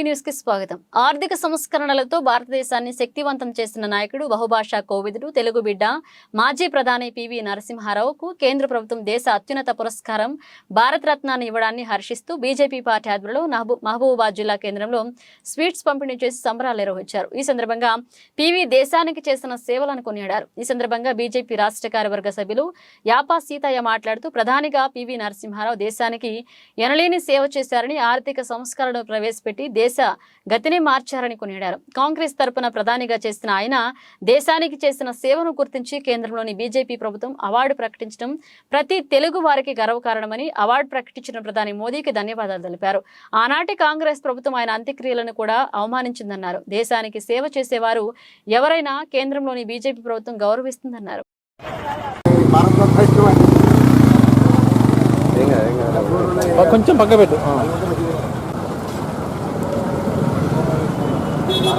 Be న్యూస్కి స్వాగతం. ఆర్థిక సంస్కరణలతో భారతదేశాన్ని శక్తివంతం చేసిన నాయకుడు బహుభాషా కోవిదుడు తెలుగు బిడ్డ మాజీ ప్రధాని పివి నరసింహారావుకు కేంద్ర ప్రభుత్వం దేశ అత్యున్నత పురస్కారం భారత రత్నాన్ని ఇవ్వడాన్ని హర్షిస్తూ బీజేపీ పార్టీ ఆధ్వర్యంలో మహబూబాబాద్ జిల్లా కేంద్రంలో స్వీట్స్ పంపిణీ చేసి సంబరాలు నిర్వహించారు. ఈ సందర్భంగా పివి దేశానికి చేసిన సేవలను కొనియాడారు. ఈ సందర్భంగా బీజేపీ రాష్ట్ర కార్యవర్గ సభ్యులు యాపా సీతయ్య మాట్లాడుతూ ప్రధానిగా పివి నరసింహారావు దేశానికి ఎనలేని సేవ చేశారని ఆర్థిక సంస్కరణలు ప్రవేశపెట్టి దేశ గతిని మార్చారని కొనియాడారు. కాంగ్రెస్ తరపున ప్రధానిగా చేసిన ఆయన దేశానికి చేసిన సేవను గుర్తించి కేంద్రంలోని బీజేపీ ప్రభుత్వం అవార్డు ప్రకటించడం ప్రతి తెలుగు వారికి గర్వకారణమని అవార్డు ప్రకటించిన ప్రధాని మోదీకి ధన్యవాదాలు తెలిపారు. ఆనాటి కాంగ్రెస్ ప్రభుత్వం ఆయన అంత్యక్రియలను కూడా అవమానించిందన్నారు. దేశానికి సేవ చేసేవారు ఎవరైనా కేంద్రంలోని బీజేపీ ప్రభుత్వం గౌరవిస్తుందన్నారు. కొంచెం పక్క పెట్టు.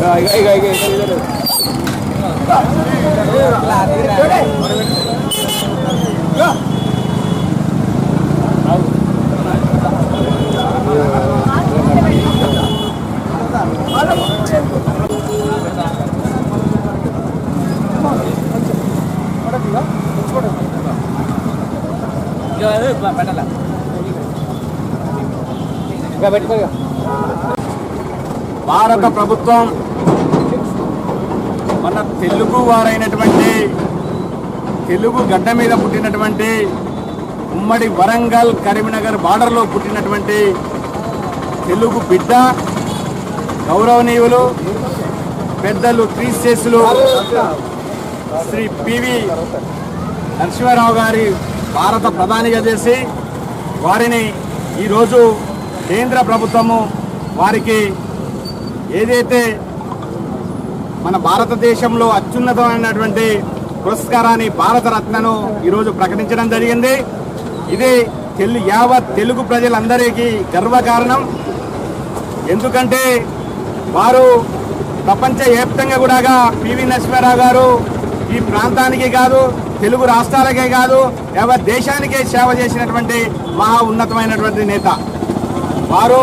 rồi gãy gãy gãy gãy được là thế này భారత ప్రభుత్వం మన తెలుగు వారైనటువంటి తెలుగు గడ్డ మీద పుట్టినటువంటి ఉమ్మడి వరంగల్ కరీంనగర్ బార్డర్లో పుట్టినటువంటి తెలుగు బిడ్డ గౌరవనీయులు పెద్దలు క్రీస్టేసులు శ్రీ పివి నరసింహారావు గారి భారత ప్రధానిగా చేసి వారిని ఈరోజు కేంద్ర ప్రభుత్వము వారికి ఏదైతే మన భారతదేశంలో అత్యున్నతమైనటువంటి పురస్కారాన్ని భారతరత్నను ఈరోజు ప్రకటించడం జరిగింది. ఇది తెలు యావత్ తెలుగు ప్రజలందరికీ గర్వకారణం. ఎందుకంటే వారు ప్రపంచ వ్యాప్తంగా కూడా పివి నరసింహారావు గారు ఈ ప్రాంతానికి కాదు తెలుగు రాష్ట్రాలకే కాదు ఎవరి దేశానికే సేవ చేసినటువంటి మహా ఉన్నతమైనటువంటి నేత. వారు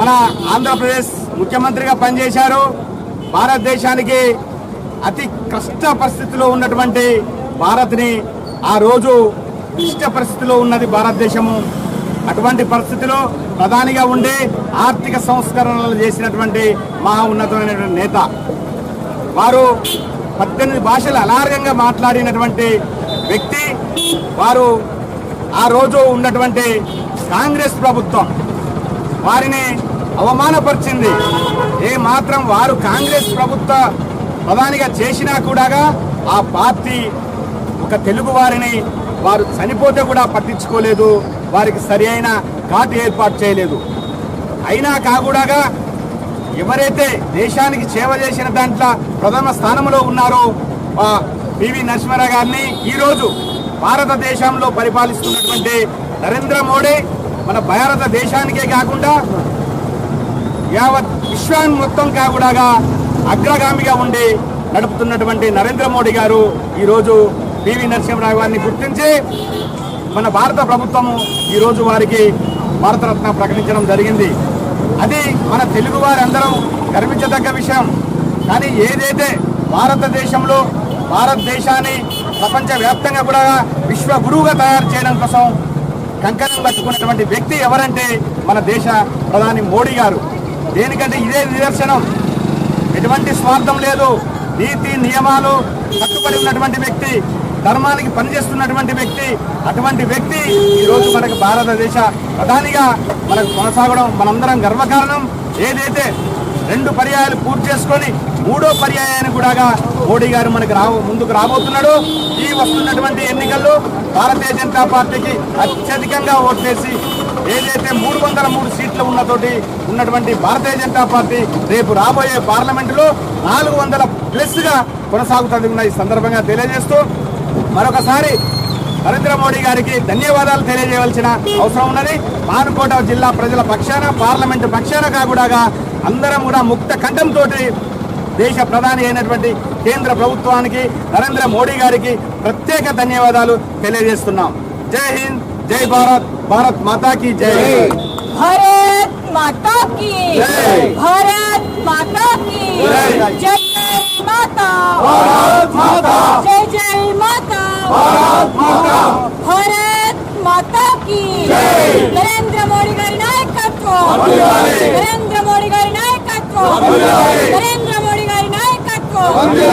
మన ఆంధ్రప్రదేశ్ ముఖ్యమంత్రిగా పనిచేశారు. భారతదేశానికి అతి కష్ట పరిస్థితిలో ఉన్నటువంటి భారత్ని ఆ రోజు ఇష్ట పరిస్థితిలో ఉన్నది భారతదేశము. అటువంటి పరిస్థితిలో ప్రధానిగా ఉండి ఆర్థిక సంస్కరణలు చేసినటువంటి మహా ఉన్నతమైనటువంటి నేత. వారు పద్దెనిమిది భాషలు అలార్యంగా మాట్లాడినటువంటి వ్యక్తి వారు ఆ రోజు ఉన్నటువంటి కాంగ్రెస్ ప్రభుత్వం వారిని అవమానపరిచింది. ఏ మాత్రం వారు కాంగ్రెస్ ప్రభుత్వ ప్రధానిగా చేసినా కూడా ఆ పార్టీ ఒక తెలుగు వారిని వారు చనిపోతే కూడా పట్టించుకోలేదు వారికి సరి అయిన ఘాటు ఏర్పాటు చేయలేదు. అయినా కాకూడగా ఎవరైతే దేశానికి సేవ చేసిన దాంట్లో ప్రథమ స్థానంలో ఉన్నారో పివి నరసింహారావు గారిని ఈరోజు భారతదేశంలో పరిపాలిస్తున్నటువంటి నరేంద్ర మోడీ మన భారతదేశానికే కాకుండా యావత్ విశ్వాన్ని మొత్తం కాకుండా అగ్రగామిగా ఉండి నడుపుతున్నటువంటి నరేంద్ర మోడీ గారు ఈరోజు పివి నరసింహరావు గారిని గుర్తించి మన భారత ప్రభుత్వము ఈరోజు వారికి భారతరత్న ప్రకటించడం జరిగింది. అది మన తెలుగు వారందరం గర్వించదగ్గ విషయం. కానీ ఏదైతే భారతదేశంలో భారతదేశాన్ని ప్రపంచ వ్యాప్తంగా కూడా విశ్వ గురువుగా తయారు చేయడం కోసం కంకణం కట్టుకున్నటువంటి వ్యక్తి ఎవరంటే మన దేశ ప్రధాని మోడీ గారు. దేనికంటే ఇదే నిదర్శనం. ఎటువంటి స్వార్థం లేదు. నీతి నియమాలు కట్టుబడి ఉన్నటువంటి వ్యక్తి ధర్మానికి పనిచేస్తున్నటువంటి వ్యక్తి అటువంటి వ్యక్తి ఈరోజు మనకు భారతదేశ ప్రధానిగా మనకు కొనసాగడం మనందరం గర్వకారణం. ఏదైతే రెండు పర్యాయాలు పూర్తి చేసుకొని మూడో పర్యాయాన్ని కూడా మోడీ గారు మనకు రా ముందుకు రాబోతున్నాడు. ఈ వస్తున్నటువంటి ఎన్నికల్లో భారతీయ జనతా పార్టీకి అత్యధికంగా ఓట్లేసి ఏదైతే మూడు వందల మూడు సీట్లు ఉన్నతోటి ఉన్నటువంటి భారతీయ జనతా పార్టీ రేపు రాబోయే పార్లమెంటులో నాలుగు వందల ప్లస్గా కొనసాగుతుంది ఈ సందర్భంగా తెలియజేస్తూ మరొకసారి నరేంద్ర మోడీ గారికి ధన్యవాదాలు తెలియజేయవలసిన అవసరం ఉన్నది. మానుకోట జిల్లా ప్రజల పక్షాన పార్లమెంట్ పక్షాన కాకుండా అందరం కూడా ముక్త కంఠంతో దేశ ప్రధాని అయినటువంటి కేంద్ర ప్రభుత్వానికి నరేంద్ర మోడీ గారికి ప్రత్యేక ధన్యవాదాలు తెలియజేస్తున్నాం. జై హింద్ జై భారత్ భారత్ మాతాకి జై. భారత్ మాతాకి భారత్ మాతాకి జై जय जय माता। भारत माता। की। नरेंद्र मोदी नरेंद्र मोदी गारी नायकत्व। नरेंद्र मोदी गारी नायकत्व।